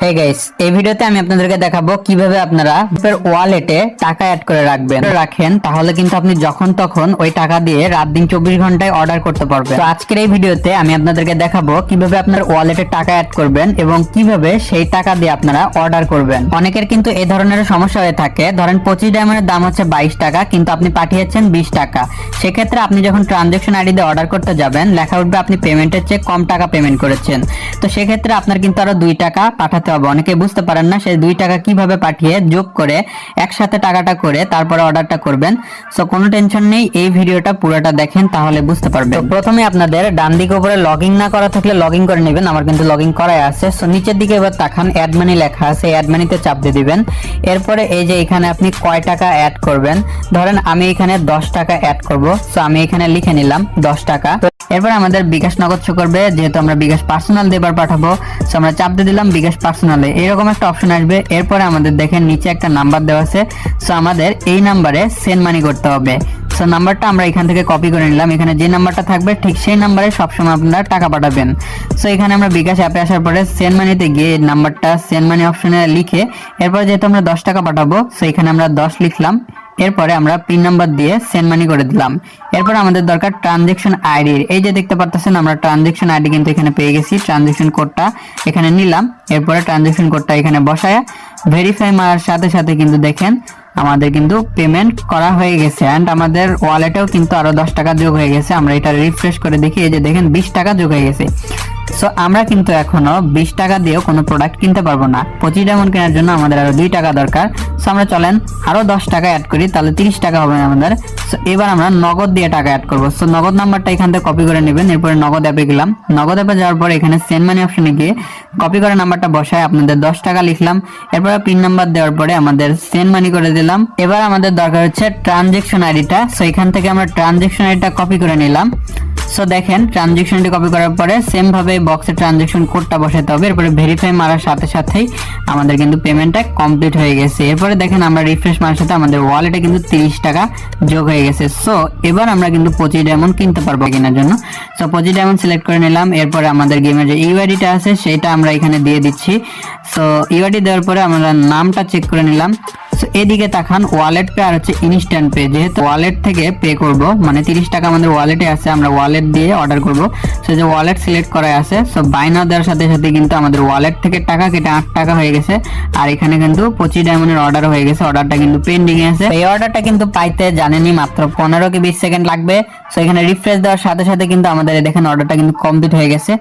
Hey guys এই ভিডিওতে আমি আপনাদেরকে দেখাবো কীভাবে আপনার ওয়ালেটে টাকা অ্যাড করে রাখবেন। রাখেন, তাহলে কিন্তু আপনি যখন তখন ওই টাকা দিয়ে রাত দিন চব্বিশ ঘন্টায় অর্ডার করতে পারবেন। তো আজকের এই ভিডিওতে আমি আপনাদেরকে দেখাবো কীভাবে আপনার ওয়ালেটে টাকা অ্যাড করবেন এবং কীভাবে সেই টাকা দিয়ে আপনারা অর্ডার করবেন। অনেকের কিন্তু এই ধরনের সমস্যা হয়ে থাকে। ধরেন পঁচিশ ডায়মন্ডের দাম হচ্ছে বাইশ টাকা, কিন্তু আপনি পাঠিয়েছেন বিশ টাকা। সেক্ষেত্রে আপনি যখন ট্রানজেকশন আইডি দিয়ে অর্ডার করতে যাবেন, লেখা উঠবে আপনি পেমেন্টের চেয়ে কম টাকা পেমেন্ট করেছেন। তো সেক্ষেত্রে আপনার কিন্তু আরও দুই টাকা পাঠাতে হবে। অনেকে বুঝতে পারেন না সেই দুই টাকা কীভাবে পাঠিয়ে যোগ করে একসাথে টাকাটা করে তারপরে অর্ডারটা করবেন। সো কোনো টেনশন নেই, এই ভিডিওটা পুরোটা দেখেন, তাহলে বুঝতে পারবেন। প্রথমে আপনাদের ডান দিকে উপরে লগ না করা থাকলে লগ করে নেবেন, আমার কিন্তু লগ করাই আছে। সো নিচের দিকে এবার তাকান অ্যাড মানি লেখা আছে অ্যাড মানিতে চাপ দিয়ে দিবেন। এরপরে এই যে এখানে আপনি কয় টাকা অ্যাড করবেন, ধরেন আমি এখানে দশ টাকা অ্যাড করব। সো আমি এখানে লিখে নিলাম দশ টাকা। এরপর আমাদের বিকাশ নগদ শো করবে, যেহেতু আমরা বিকাশ পার্সোনাল দেবার পাঠাবো। সো আমরা চাপ দিয়ে দিলাম, বিকাশ পার্সোনালে এরকম একটা অপশন আসবে। এরপরে আমাদের দেখেন নিচে একটা নাম্বার দেওয়া আছে। সো আমাদের এই নাম্বারে সেন্ড মানি করতে হবে। সো নাম্বারটা আমরা এখান থেকে কপি করে নিলাম। এখানে যে নাম্বারটা থাকবে, ঠিক সেই নাম্বারে সবসময় আপনারা টাকা পাঠাবেন। সো এখানে আমরা বিকাশ অ্যাপে আসার পরে সেন্ড মানিতে গিয়ে নাম্বারটা সেন্ড মানি অপশনে লিখে, এরপর যেহেতু আমরা দশ টাকা পাঠাবো সো এখানে আমরা দশ লিখলাম। এরপরে আমরা পিন নাম্বার দিয়ে সেন্ড মানি করে দিলাম। এরপর আমাদের দরকার ট্রানজেকশন আইডি এই যে দেখতে পারতেছেন, আমরা ট্রানজেকশন আইডি কিন্তু এখানে পেয়ে গেছি। ট্রানজেকশন কোডটা এখানে নিলাম। এরপরে ট্রানজেকশন কোডটা এখানে বসায়া ভেরিফাই মারার সাথে সাথে কিন্তু দেখেন, আমাদের কিন্তু পেমেন্ট করা হয়ে গেছে। অ্যান্ড আমাদের ওয়ালেটেও কিন্তু আরও দশ টাকা যোগ হয়ে গেছে। আমরা এটা রিফ্রেশ করে দেখি। এই যে দেখেন, বিশ টাকা যোগ হয়ে গেছে। সো আমরা কিন্তু এখনও বিশ টাকা দিয়েও কোনো প্রোডাক্ট কিনতে পারব না। পঁচিশ ডায়মন্ড কেনার জন্য আমাদের আরও দুই টাকা দরকার। সো আমরা চলেন আরও দশ টাকা অ্যাড করি, তাহলে তিরিশ টাকা হবে আমাদের। সো এবার আমরা নগদ দিয়ে টাকা অ্যাড করব। সো নগদ নাম্বারটা এখান থেকে কপি করে নেবেন, এরপরে নগদ অ্যাপে গেলাম। নগদ অ্যাপে যাওয়ার পর এখানে সেন্ড মানি অপশনে গিয়ে কপি করে নাম্বারটা বসায় আপনাদের দশ টাকা লিখলাম। এরপরে পিন নাম্বার দেওয়ার পরে আমাদের সেন্ড মানি করে দিলাম। এবার আমাদের দরকার হচ্ছে ট্রানজেকশন আইডিটা সো এখান থেকে আমরা ট্রানজেকশন আইডিটা কপি করে নিলাম। সো দেখেন ট্রানজেকশনটি কপি করার পরে সেম ভাবে বক্সে ট্রানজেকশন কোডটা বসাতে হবে। এরপরে ভেরিফাই মারার সাথে সাথেই আমাদের কিন্তু পেমেন্টটা কমপ্লিট হয়ে গেছে। এরপরে দেখেন, আমরা রিফ্রেশ মারার সাথে আমাদের ওয়ালেটে কিন্তু তিরিশ টাকা যোগ হয়ে গেছে। সো এবার আমরা কিন্তু পঁচিশ ডায়মন্ড কিনতে পারব কেনার জন্য। সো পঁচিশ ডায়মন্ড সিলেক্ট করে নিলাম। এরপরে আমাদের গেমের যে ইউআইডিটা আছে, সেটা আমরা এখানে দিয়ে দিচ্ছি। সো ইউআইডি দেওয়ার পরে আমরা নামটা চেক করে নিলাম। এদিকে তাকান ওয়ালেট পে আর হচ্ছে ইনস্ট্যান্ট পে যেহেতু ওয়ালেট থেকে পে করব মানে তিরিশ টাকা আমাদের ওয়ালেটে আছে, আমরা ওয়ালেট দিয়ে অর্ডার করব। সো যে ওয়ালেট সিলেক্ট করা আছে সো বাইনা দেওয়ার সাথে সাথে কিন্তু আমাদের ওয়ালেট থেকে টাকা কেটে আট টাকা হয়ে গেছে। আর এখানে কিন্তু পঁচিশ ডায়মন্ডের অর্ডার হয়ে গেছে অর্ডারটা কিন্তু পেন্ডিং এ আছে। এই অর্ডারটা কিন্তু পাইতে জানেনি মাত্র পনেরো কি বিশ সেকেন্ড লাগবে। সো এখানে রিফ্রেশ দেওয়ার সাথে সাথে কিন্তু আমাদের দেখেন অর্ডারটা কিন্তু কমপ্লিট হয়ে গেছে।